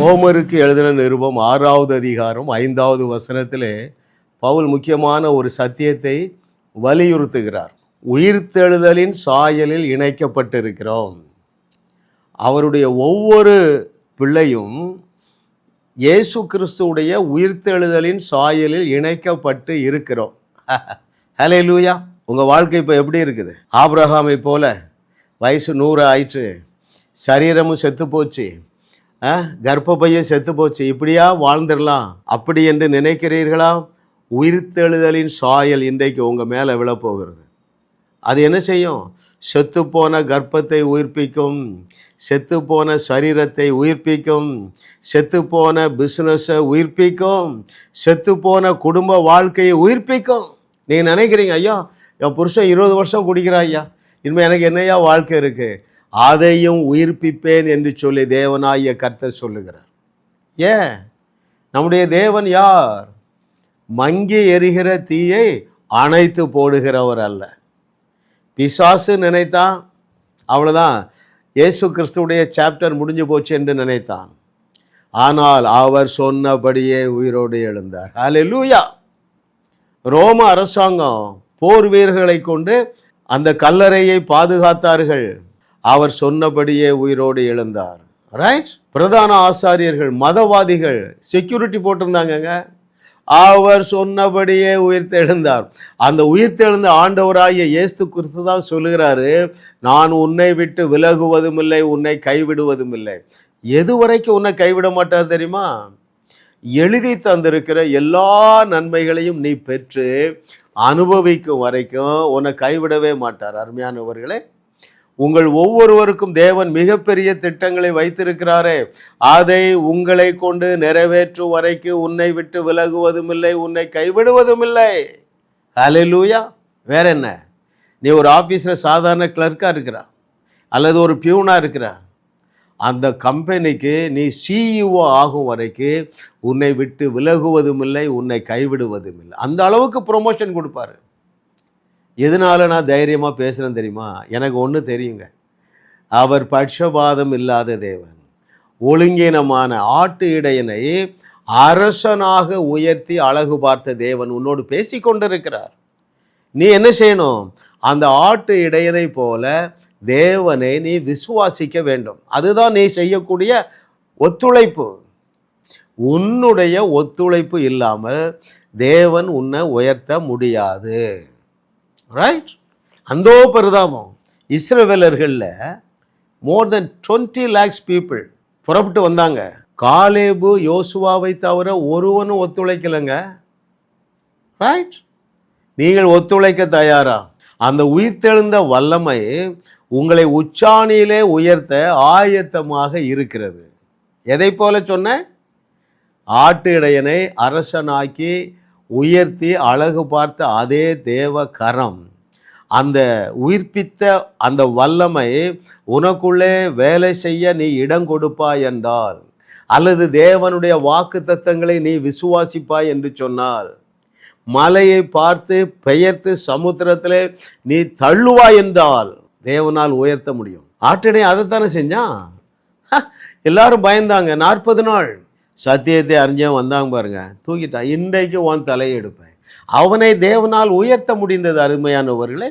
ரோமருக்கு எழுதின நிருபம் ஆறாவது அதிகாரம் ஐந்தாவது வசனத்திலே பவுல் முக்கியமான ஒரு சத்தியத்தை வலியுறுத்துகிறார். உயிர்த்தெழுதலின் சாயலில் இணைக்கப்பட்டிருக்கிறோம். அவருடைய ஒவ்வொரு பிள்ளையும் இயேசு கிறிஸ்துவுடைய உயிர்த்தெழுதலின் சாயலில் இணைக்கப்பட்டு இருக்கிறோம். ஹலே லூயா உங்கள் வாழ்க்கை இப்போ எப்படி இருக்குது? ஆப்ரஹாமை போல வயசு நூறு ஆயிற்று. சரீரமும் செத்து போச்சு. கர்ப்பப்பையும் செத்து போச்சு. இப்படியா வாழ்ந்துடலாம்? அப்படி என்று நினைக்கிறீர்களா? உயிர்த்தெழுதலின் சாயல் இன்றைக்கு உங்கள் மேலே விழப்போகிறது. அது என்ன செய்யும்? செத்துப்போன கர்ப்பத்தை உயிர்ப்பிக்கும் செத்துப்போன சரீரத்தை உயிர்ப்பிக்கும் செத்துப்போன பிஸ்னஸை உயிர்ப்பிக்கும் செத்துப்போன குடும்ப வாழ்க்கையை உயிர்ப்பிக்கும். நீங்கள் நினைக்கிறீங்க ஐயா என் புருஷன் இருபது வருஷம் குடிக்கிறா ஐயா. இனிமேல் எனக்கு என்னையா வாழ்க்கை இருக்குது அதையும் உயிர்ப்பிப்பேன் என்று சொல்லி தேவனாகிய கர்த்தர் சொல்லுகிறார். ஏன்? நம்முடைய தேவன் யார்? மங்கி எரிகிற தீயை அணைத்து போடுகிறவர் அல்ல. பிசாசு நினைத்தான் அவ்வளோதான் இயேசு கிறிஸ்துடைய சாப்டர் முடிஞ்சு போச்சு என்று நினைத்தான். ஆனால் அவர் சொன்னபடியே உயிரோடு எழுந்தார். ஹalleluya! ரோம அரசாங்கம் போர் வீரர்களை கொண்டு அந்த கல்லறையை பாதுகாத்தார்கள். அவர் சொன்னபடியே உயிரோடு எழுந்தார். ரைட் பிரதான ஆசாரியர்கள் மதவாதிகள் செக்யூரிட்டி போட்டிருந்தாங்கங்க. அவர் சொன்னபடியே உயிர்த்தெழுந்தார். அந்த உயிர்த்தெழுந்த ஆண்டவராகிய இயேசு கிறிஸ்து தான் சொல்லுகிறாரு நான் உன்னை விட்டு விலகுவதும் இல்லை உன்னை கைவிடுவதும் இல்லை எது வரைக்கும் உன்னை கைவிட மாட்டார் தெரியுமா? எழுதி தந்திருக்கிற எல்லா நன்மைகளையும் நீ பெற்று அனுபவிக்கும் வரைக்கும் உன்னை கைவிடவே மாட்டார். அருமையானவர்களே உங்கள் ஒவ்வொருவருக்கும் தேவன் மிகப்பெரிய திட்டங்களை வைத்திருக்கிறாரே. அதை உங்களை கொண்டு நிறைவேற்றும் வரைக்கும் உன்னை விட்டு விலகுவதும் இல்லை உன்னை கைவிடுவதும் இல்லை லூயா வேற என்ன? நீ ஒரு ஆஃபீஸில் சாதாரண கிளர்க்காக இருக்கிறா? அல்லது ஒரு பியூனாக இருக்கிறா? அந்த கம்பெனிக்கு நீ சிஇஓ ஆகும் வரைக்கும் உன்னை விட்டு விலகுவதும் இல்லை உன்னை கைவிடுவதும் இல்லை அந்த அளவுக்கு ப்ரொமோஷன் கொடுப்பாரு. எதனால நான் தைரியமாக பேசுகிறேன் தெரியுமா? எனக்கு ஒன்று தெரியுங்க. அவர் பட்சபாதம் இல்லாத தேவன் ஒழுங்கினமான ஆட்டு இடையனை அரசனாக உயர்த்தி அழகு பார்த்த தேவன் உன்னோடு பேசி கொண்டிருக்கிறார். நீ என்ன செய்யணும்? அந்த ஆட்டு இடையனை போல தேவனை நீ விசுவாசிக்க வேண்டும். அதுதான் நீ செய்யக்கூடிய ஒத்துழைப்பு. உன்னுடைய ஒத்துழைப்பு இல்லாமல் தேவன் உன்னை உயர்த்த முடியாது. ரைட் அந்தோ பரிதாபம். இஸ்ரவேலர்களில் more than twenty lakhs people புறப்பட்டு வந்தாங்க. காலேபு யோசுவாவை தவிர ஒருவனும் ஒத்துழைக்கலைங்க. ரைட் நீங்கள் ஒத்துழைக்க தயாரா? அந்த உயிர்த்தெழுந்த வல்லமை உங்களை உச்சாணியிலே உயர்த்த ஆயத்தமாக இருக்கிறது. எதை போல சொன்ன? ஆட்டு இடையனை அரசனாக்கி உயர்த்தி அழகு பார்த்த அதே தேவ கரம். அந்த உயிர்ப்பித்த அந்த வல்லமை உனக்குள்ளே வேலை செய்ய நீ இடம் கொடுப்பாய் என்றால் அல்லது தேவனுடைய வாக்கு தத்தங்களை நீ விசுவாசிப்பாய் என்று சொன்னால் மலையை பார்த்து பெயர்த்து சமுத்திரத்திலே நீ தள்ளுவாய் என்றால் தேவனால் உயர்த்த முடியும். ஆட்டினை அதைத்தானே செஞ்சான்? எல்லாரும் பயந்தாங்க. நாற்பது நாள். சத்தியத்தை அறிஞ்சவன் வந்தாங்க பாருங்க. தூக்கிட்டான். இன்றைக்கு உன் தலையை எடுப்பேன். அவனை தேவனால் உயர்த்த முடிந்தது அருமையானவர்களே.